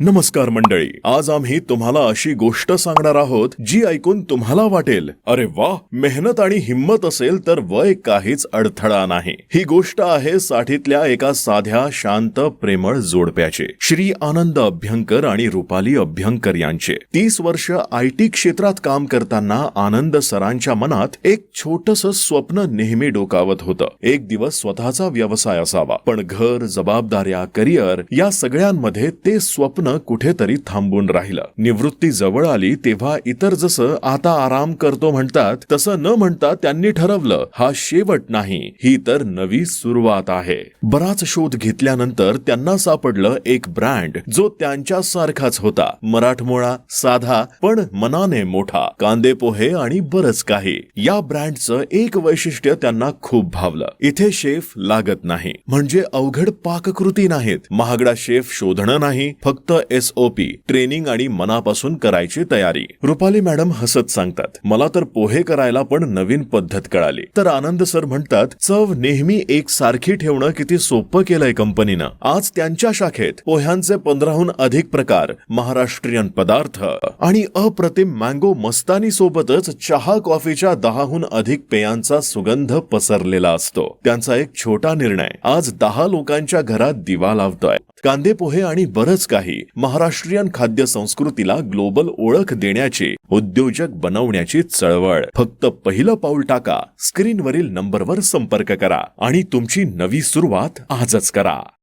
नमस्कार मंडळी आज आम्ही तुम्हाला अशी गोष्ट सांगणार आहोत जी ऐकून तुम्हाला वाटेल. अरे वा मेहनत आणि हिंमत असेल तर वय काहीच अडथळा नाही. ही गोष्ट आहे साठीतल्या एका साध्या शांत प्रेमळ जोडप्याची. श्री आनंद अभ्यंकर आणि रुपाली अभ्यंकर यांचे. तीस वर्ष आय टी क्षेत्रात काम करताना आनंद सरांच्या मनात एक छोटस स्वप्न नेहमी डोकावत होतं. एक दिवस स्वतःचा व्यवसाय असावा. पण घर जबाबदाऱ्या करिअर या सगळ्यांमध्ये ते स्वप्न कुठेतरी थांबून राहिलं. निवृत्ती जवळ आली तेव्हा इतर जसं आता आराम करतो म्हणतात तसं न म्हणता त्यांनी ठरवलं हा शेवट नाही ही तर नवी सुरुवात आहे. बराच शोध घेतल्यानंतर त्यांना सापडलं एक ब्रँड जो त्यांच्या सारखाच होता. मराठमोळा साधा पण मनाने मोठा. कांदे पोहे आणि बरच काही. या ब्रँडचं एक वैशिष्ट्य त्यांना खूप भावलं. इथे शेफ लागत नाही. म्हणजे अवघड पाककृती नाहीत. महागडा शेफ शोधणं नाही फक्त एस ओ पी ट्रेनिंग आणि मनापासून करायची तयारी. रुपाली मॅडम हसत सांगतात मला तर पोहे करायला पण नवीन पद्धत कळाली. तर आनंद सर म्हणतात चव नेहमी एक सारखी ठेवणं किती सोपं केलंय कंपनीनं. आज त्यांच्या शाखेत पोह्यांचे पंधराहून अधिक प्रकार महाराष्ट्रीयन पदार्थ आणि अप्रतिम मँगो मस्तानी सोबतच चहा कॉफीच्या दहाहून अधिक पेयांचा सुगंध पसरलेला असतो. त्यांचा एक छोटा निर्णय आज दहा लोकांच्या घरात दिवा लावतोय. कांदे पोहे आणि बरंच काही महाराष्ट्रीयन खाद्य संस्कृतीला ग्लोबल ओळख देण्याचे उद्योजक बनवण्याची चळवळ. फक्त पहिलं पाऊल टाका. स्क्रीनवरील नंबरवर संपर्क करा आणि तुमची नवी सुरुवात आजच करा.